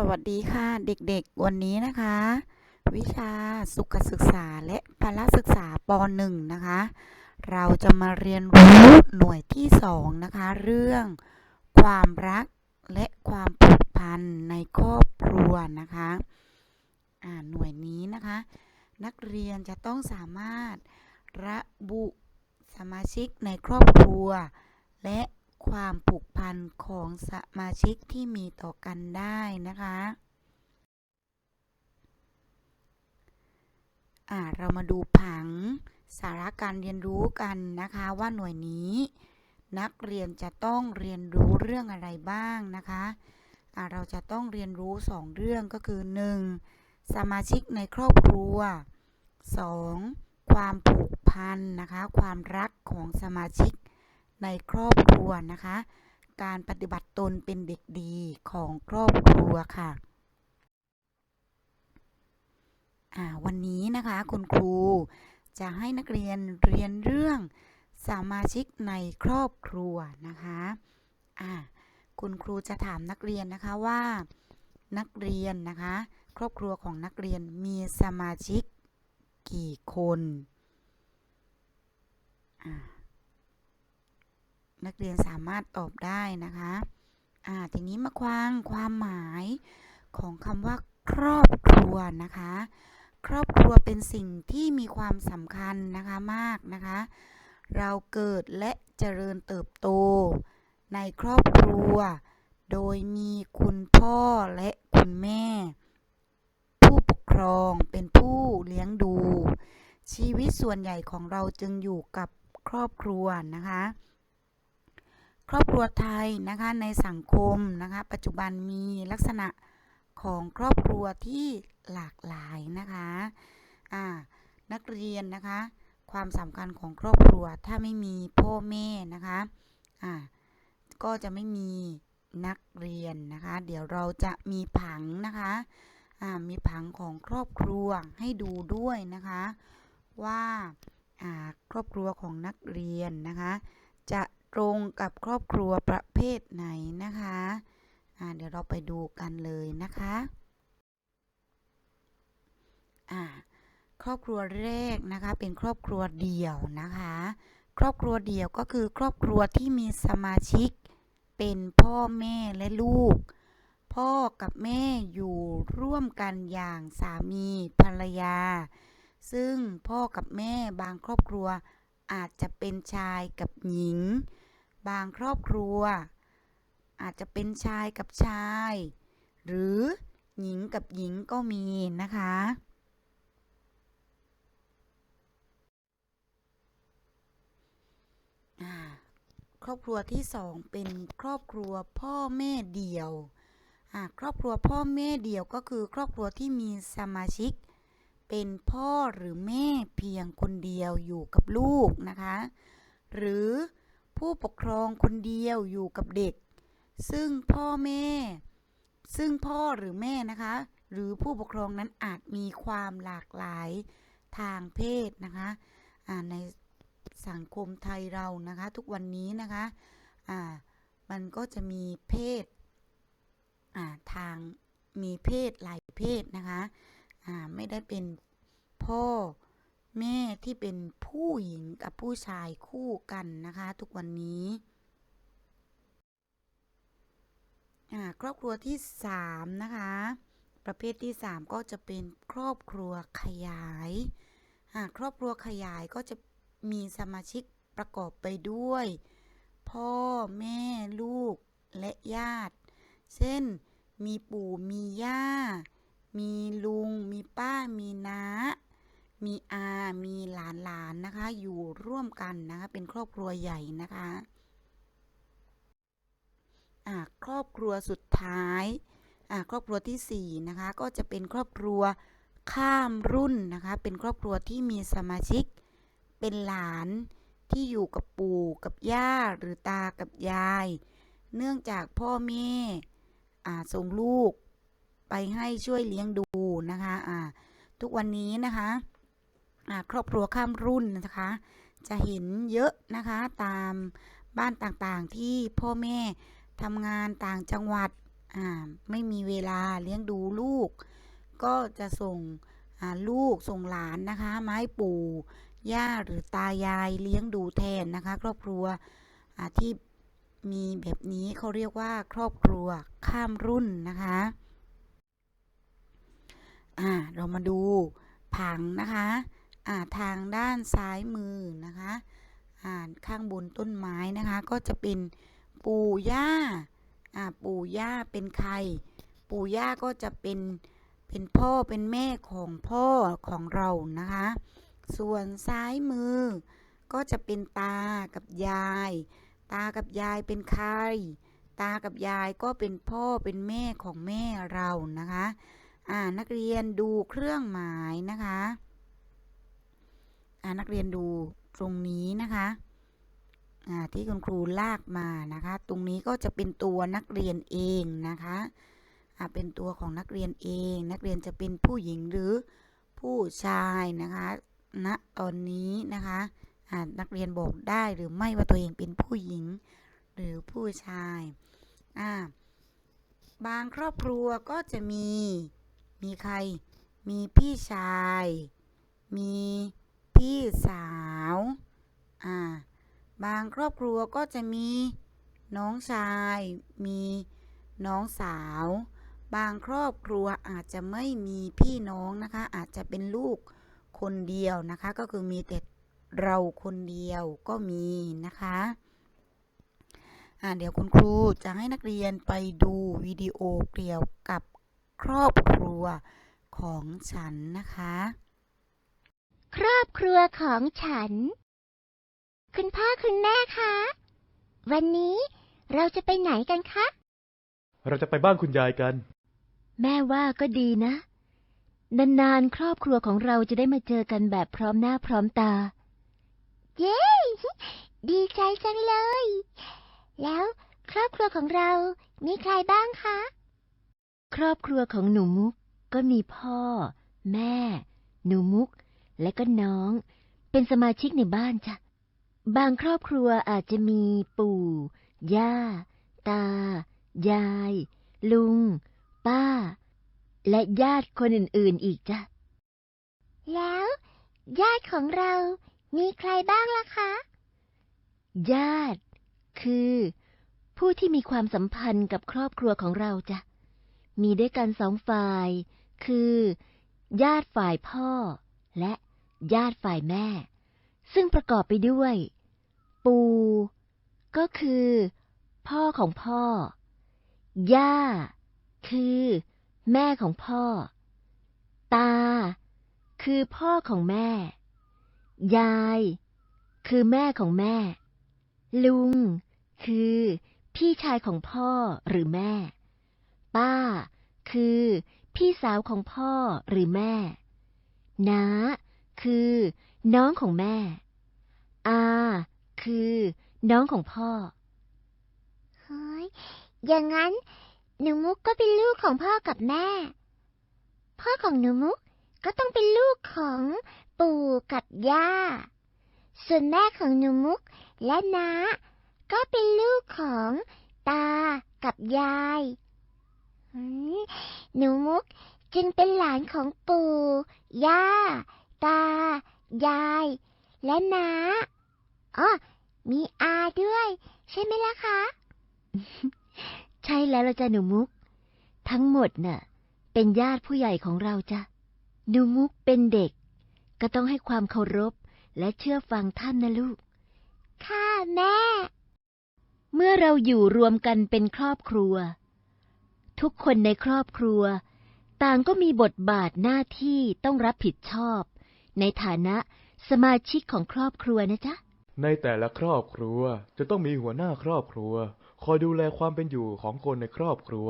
สวัสดีค่ะเด็กๆ วันนี้นะคะ วิชาสุขศึกษาและพละศึกษาป .1 นะคะ เราจะมาเรียนรู้หน่วยที่2นะคะ เรื่องความรักและความผูกพันในครอบครัวนะคะอ่าหน่วยนี้นะคะ นักเรียนจะต้องสามารถระบุสมาชิกในครอบครัว และ ความผูกพันของสมาชิกที่มีต่อกันได้นะคะอ่าเรามาดูผังสาระการเรียนรู้กันนะคะว่าหน่วยนี้ นักเรียนจะต้องเรียนรู้เรื่องอะไรบ้างนะคะอ่าเราจะต้องเรียนรู้ 2 เรื่องก็คือ 1. สมาชิกในครอบครัว 2. ความผูกพันนะคะ ความรักของสมาชิก ในครอบครัวนะคะ การปฏิบัติตนเป็นเด็กดีของครอบครัวค่ะวันนี้นะคะคุณครูจะให้นักเรียนเรียนเรื่องสมาชิกในครอบครัวนะคะอ่าคุณครูจะถามนักเรียนนะคะว่า นักเรียนนะคะ ครอบครัวของนักเรียนมีสมาชิกกี่คนอ่า นักเรียนสามารถตอบได้นะคะอ่าทีนี้มาควางความหมายของคำว่าครอบครัวนะคะ ครอบครัวเป็นสิ่งที่มีความสำคัญนะคะมากนะคะ เราเกิดและเจริญเติบโต ในครอบครัว โดยมีคุณพ่อและคุณแม่ ผู้ปกครองเป็นผู้เลี้ยงดู ชีวิตส่วนใหญ่ของเราจึงอยู่กับครอบครัวนะคะ ครอบครัวไทยนะคะในสังคมนะคะปัจจุบันมีลักษณะของครอบครัวที่หลากหลายนะคะอ่านักเรียนนะคะความสำคัญของครอบครัวถ้าไม่มีพ่อแม่นะคะอ่าก็จะไม่มีนักเรียนนะคะ เดี๋ยวเราจะมีผังนะคะอ่ามีผังของครอบครัวให้ดูด้วยนะคะ ว่าอ่าครอบครัวของนักเรียนนะคะจะ ตรงกับครอบครัวประเภทไหนนะคะอ่าเดี๋ยวเราไปดูกันเลยนะคะอ่าครอบครัวแรกนะคะเป็นครอบครัวเดี่ยวนะคะ ครอบครัวเดี่ยวก็คือครอบครัวที่มีสมาชิกเป็นพ่อแม่และลูก พ่อกับแม่อยู่ร่วมกันอย่างสามีภรรยา ซึ่งพ่อกับแม่บางครอบครัวอาจจะเป็นชายกับหญิง บางครอบครัว อาจจะเป็นชายกับชาย หรือหญิงกับหญิงก็มีนะคะ ครอบครัวที่สองเป็นครอบครัวพ่อแม่เดี่ยวครอบครัวพ่อแม่เดี่ยวก็คือครอบครัวที่มีสมาชิก เป็นพ่อหรือแม่เพียงคนเดียวอยู่กับลูกนะคะ หรือ ผู้ปกครองคนเดียวอยู่กับเด็ก ซึ่งพ่อแม่ ซึ่งพ่อหรือแม่นะคะ หรือผู้ปกครองนั้นอาจมีความหลากหลายทางเพศนะคะในสังคมไทยเรานะคะ ทุกวันนี้นะคะอ่ามันก็จะมีเพศทางมีเพศหลายเพศนะคะไม่ได้เป็นพ่อ แม่ที่เป็นผู้หญิงกับผู้ชายคู่กันนะคะ ทุกวันนี้ครอบครัวที่สามนะคะ ประเภทที่สามก็จะเป็นครอบครัวขยายครอบครัวขยายก็จะมีสมาชิกประกอบไปด้วย พ่อแม่ลูกและญาติ เช่น มีปู่มีย่า มีลุง มีป้ามีน้า มีอามีหลานหลานนะคะ อยู่ร่วมกันนะคะ เป็นครอบครัวใหญ่นะคะครอบครัวสุดท้ายครอบครัวที่สี่นะคะ ก็จะเป็นครอบครัวข้ามรุ่นนะคะ เป็นครอบครัวที่มีสมาชิก เป็นหลานที่อยู่กับปู่กับย่าหรือตากับยาย เนื่องจากพ่อแม่ส่งลูกไปให้ช่วยเลี้ยงดูนะคะอ่าทุกวันนี้นะคะ ครอบครัวข้ามรุ่นนะคะ จะเห็นเยอะนะคะตามบ้านต่างๆที่พ่อแม่ทำงานต่างจังหวัดไม่มีเวลาเลี้ยงดูลูก ก็จะส่งลูกส่งหลานนะคะ ไม้ปู่ย่าหรือตายายเลี้ยงดูแทนนะคะ ครอบครัวที่มีแบบนี้เขาเรียกว่าครอบครัวข้ามรุ่นนะคะอ่าเรามาดูผังนะคะ ทางด้านซ้ายมือนะคะอ่าข้างบนต้นไม้นะคะ ก็จะเป็นปู่ย่าอ่าปู่ย่าเป็นใคร ปู่ย่าก็จะเป็นเป็นพ่อเป็นแม่ของพ่อของเรานะคะ ส่วนซ้ายมือ ก็จะเป็นตากับยาย ตากับยายเป็นใคร ตากับยายก็เป็นพ่อเป็นแม่ของแม่เรานะคะ อ่านักเรียนดูเครื่องหมายนะคะ นักเรียนดูตรงนี้นะคะที่คุณครูลากมานะคะ ตรงนี้ก็จะเป็นตัวนักเรียนเองนะคะเป็นตัวของนักเรียนเอง นักเรียนจะเป็นผู้หญิงหรือผู้ชายนะคะณตอนนี้นะคะนักเรียนบอกได้หรือไม่ว่าตัวเองเป็นผู้หญิงหรือผู้ชายบางครอบครัวก็จะมีมีใคร มีพี่ชาย มี พี่สาว อ่า บางครอบครัวก็จะมีน้องชาย มีน้องสาว บางครอบครัวอาจจะไม่มีพี่น้องนะคะ อาจจะเป็นลูกคนเดียวนะคะ ก็คือมีแต่เราคนเดียวก็มีนะคะอ่าเดี๋ยวคุณครูจะให้นักเรียนไปดูวิดีโอเกี่ยวกับครอบครัวของฉันนะคะ ครอบครัวของฉัน คุณพ่อคุณแม่คะ วันนี้เราจะไปไหนกันคะ เราจะไปบ้านคุณยายกัน แม่ว่าก็ดีนะ นานๆ ครอบครัวของเราจะได้มาเจอกันแบบพร้อมหน้าพร้อมตา เย้ ดีใจจังเลย แล้วครอบครัวของเรา มีใครบ้างคะ ครอบครัวของหนูมุกก็มีพ่อ แม่ หนูมุก และก็น้อง เป็นสมาชิกในบ้านจ้ะ บางครอบครัวอาจจะมีปู่ ย่า ตา ยาย ลุง ป้า และญาติคนอื่นๆอีกจ้ะ แล้ว ญาติของเรามีใครบ้างล่ะคะ ญาติ คือ ผู้ที่มีความสัมพันธ์กับครอบครัวของเราจ้ะ มีด้วยกันสองฝ่าย คือ ญาติฝ่ายพ่อและ ญาติฝ่ายแม่ ซึ่งประกอบไปด้วย ปู่ก็คือ พ่อของพ่อ ย่า คือ แม่ของพ่อ ตา คือพ่อของแม่ ยาย คือแม่ของแม่ ลุง คือ พี่ชายของพ่อหรือแม่ ป้า คือ พี่สาวของพ่อหรือแม่ น้า คือ น้องของแม่ อาคือ น้องของพ่อ เฮ้ย อย่างนั้น หนูมุกก็เป็นลูกของพ่อกับแม่ พ่อของหนูมุกก็ต้องเป็นลูกของปู่กับย่า ส่วนแม่ของหนูมุกและน้าก็เป็นลูกของตากับยายหนูมุกจึงเป็นหลานของปู่ย่า ตา ยาย และน้าอ๋อมีอาด้วย ใช่ไหมล่ะคะ ใช่แล้วละจ้ะหนูมุก ทั้งหมดน่ะ เป็นญาติผู้ใหญ่ของเราจ้ะหนูมุกเป็นเด็ก ก็ต้องให้ความเคารพและเชื่อฟังท่านนะลูก ค่ะ แม่ เมื่อเราอยู่รวมกันเป็นครอบครัว ทุกคนในครอบครัว ต่างก็มีบทบาทหน้าที่ต้องรับผิดชอบ ในฐานะสมาชิกของครอบครัวนะจ๊ะ ในแต่ละครอบครัวจะต้องมีหัวหน้าครอบครัว คอยดูแลความเป็นอยู่ของคนในครอบครัว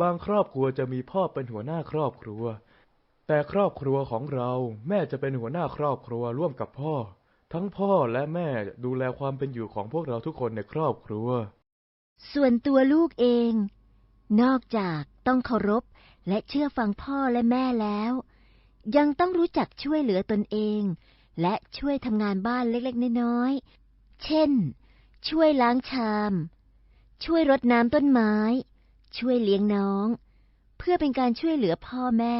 บางครอบครัวจะมีพ่อเป็นหัวหน้าครอบครัว แต่ครอบครัวของเราแม่จะเป็นหัวหน้าครอบครัวร่วมกับพ่อ ทั้งพ่อและแม่ดูแลความเป็นอยู่ของพวกเราทุกคนในครอบครัว ส่วนตัวลูกเอง นอกจากต้องเคารพและเชื่อฟังพ่อและแม่แล้ว ยังต้องรู้จักช่วยเหลือตนเอง และช่วยทำงานบ้านเล็กๆ น้อยๆ เช่น ช่วยล้างชาม ช่วยรดน้ำต้นไม้ ช่วยเลี้ยงน้อง เพื่อเป็นการช่วยเหลือพ่อแม่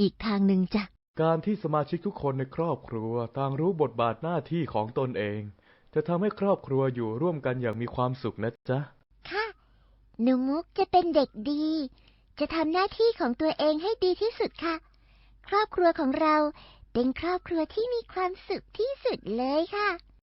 อีกทางหนึ่งจ้ะ การที่สมาชิกทุกคนในครอบครัวต่างรู้บทบาทหน้าที่ของตนเอง จะทำให้ครอบครัวอยู่ร่วมกันอย่างมีความสุขนะจ๊ะ ค่ะ หนูมุกจะเป็นเด็กดี จะทำหน้าที่ของตัวเองให้ดีที่สุดค่ะ ครอบครัวของเราเป็นครอบครัวที่มีความสุขที่สุดเลยค่ะ